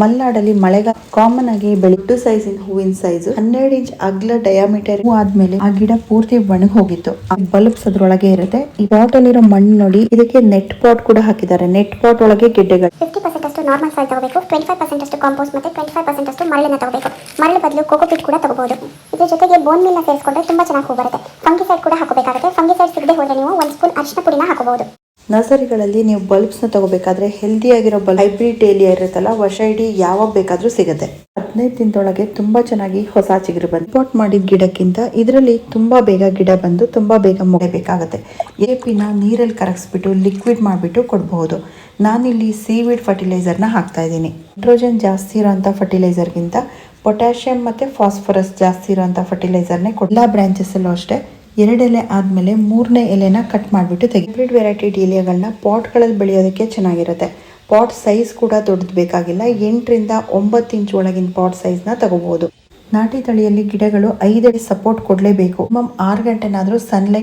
ಮಲೆನಾಡಲ್ಲಿ ಮಳೆಗಾಲ ಕಾಮನ್ ಆಗಿ ಬೆಳೆಟ್ಟು ಸೈಜಿನ ಹೂವಿನ ಸೈಜ್ ಹನ್ನೆರಡು ಇಂಚ್ ಅಗ್ಲ ಡಯಾಮೀಟರ್ ಹೂ ಆದ್ಮೇಲೆ ಆ ಗಿಡ ಪೂರ್ತಿ ಒಣಗಿ ಹೋಗಿತ್ತು. ಬಲ್ಬ್ಸ್ ಅದ್ರೊಳಗೆ ಇರುತ್ತೆ. ಈ ಪಾಟ್ ಅಲ್ಲಿರೋ ಮಣ್ಣು ನೋಡಿ ಇದಕ್ಕೆ ನೆಟ್ ಪಾಟ್ ಕೂಡ ಹಾಕಿದ್ದಾರೆ. ನೆಟ್ ಪಾಟ್ ಒಳಗೆ ಗಿಡ್ಡೆಗಳು. ಫಿಫ್ಟಿ ಪರ್ಸೆಂಟ್ ಅಷ್ಟು ನಾರ್ಮಲ್ ಸಾಯಿಲ್ ತಗೋಬೇಕು. ಟ್ವೆಂಟಿ ಫೈವ್ ಪರ್ಸೆಂಟ್ ಅಷ್ಟು ಕಾಂಪೋಸ್ಟ್ ಮತ್ತೆ ಟ್ವೆಂಟಿ ಫೈವ್ ಪರ್ಸೆಂಟ್ ಅಷ್ಟು ಮರಳನ್ನ ತಗೋಬೇಕು. ಮರಳು ಬದಲು ಕೋಕೋಪಿಟ್ ಕೂಡ ತಗೋಬಹುದು. ಇದ್ರ ಜೊತೆಗೆ ಬೋನ್ ಮಿಲ್ನ ಸೇರಿಸ್ಕೊಂಡ್ರೆ ತುಂಬಾ ಚೆನ್ನಾಗಿ ಹೂ ಬರುತ್ತೆ. ಫಂಗಿಸೈಡ್ ಕೂಡ ಹಾಕಬೇಕಾಗುತ್ತೆ. ಫಂಗಿಸೈಡ್ ಸಿಗದೆ ಹೋದ್ರೆ ನೀವು ಒಂದು ಸ್ಪೂನ್ ಅರಿಶಿನ ಪುಡಿನ ಹಾಕಬಹುದು. ನರ್ಸರಿಗಳಲ್ಲಿ ನೀವು ಬಲ್ಬ್ಸ್ನ ತಗೋಬೇಕಾದ್ರೆ ಹೆಲ್ದಿ ಆಗಿರೋ ಬಲ್ಬ್ ಹೈಬ್ರಿಡ್ ಡೇಲಿಯ ಇರುತ್ತಲ್ಲ ವರ್ಷ ಇಡೀ ಯಾವಾಗ ಬೇಕಾದ್ರೂ ಸಿಗುತ್ತೆ. ಹದಿನೈದು ದಿನದೊಳಗೆ ತುಂಬಾ ಚೆನ್ನಾಗಿ ಹೊಸ ಚಿಗುರು ಬಂದು ಪಾಟ್ ಮಾಡಿದ ಗಿಡಕ್ಕಿಂತ ಇದರಲ್ಲಿ ತುಂಬಾ ಬೇಗ ಗಿಡ ಬಂದು ತುಂಬಾ ಬೇಗ ಮುಗಿಬೇಕಾಗುತ್ತೆ. ಏಪಿನ ನೀರಲ್ಲಿ ಕರಗಿಸ್ಬಿಟ್ಟು ಲಿಕ್ವಿಡ್ ಮಾಡಿಬಿಟ್ಟು ಕೊಡಬಹುದು. ನಾನಿಲ್ಲಿ ಸೀವಿಡ್ ಫರ್ಟಿಲೈಸರ್ನ ಹಾಕ್ತಾ ಇದ್ದೀನಿ. ನೈಟ್ರೋಜನ್ ಜಾಸ್ತಿ ಇರೋಂಥ ಫರ್ಟಿಲೈಸರ್ಗಿಂತ ಪೊಟ್ಯಾಷಿಯಂ ಮತ್ತು ಫಾಸ್ಫರಸ್ ಜಾಸ್ತಿ ಇರೋಂಥ ಫರ್ಟಿಲೈಸರ್ನೇ ಕೊಡ ಎಲ್ಲ ಬ್ರಾಂಚಸ್ಸಲ್ಲೂ ಅಷ್ಟೇ ಎರಡು ಎಲೆ ಆದಮೇಲೆ ಮೂರನೇ ಎಲೆನ ಕಟ್ ಮಾಡಿಬಿಟ್ಟು ತೆಗಿ ಹೈಬ್ರಿಡ್ ವೆರೈಟಿ ಡೀಲಿಯಾಗಳನ್ನ ಪಾಟ್ಗಳಲ್ಲಿ ಬೆಳೆಯೋದಕ್ಕೆ ಚೆನ್ನಾಗಿರುತ್ತೆ. ಪಾಟ್ ಸೈಜ್ ಕೂಡ ದೊಡ್ಡದು ಬೇಕಾಗಿಲ್ಲ. ಎಂಟರಿಂದ ಒಂಬತ್ತು ಇಂಚ್ ಒಳಗಿನ ಪಾಟ್ ಸೈಜ್ನ ತಗೋಬಹುದು ನಾಟಿ ತಳಿಯಲ್ಲಿ ಗಿಡಗಳು ಐದಡಿ ಸಪೋರ್ಟ್ ಕೊಡಲೇಬೇಕು. ಮಮ್ ಆರು ಗಂಟೆನಾದರೂ ಸನ್ಲೈಟ್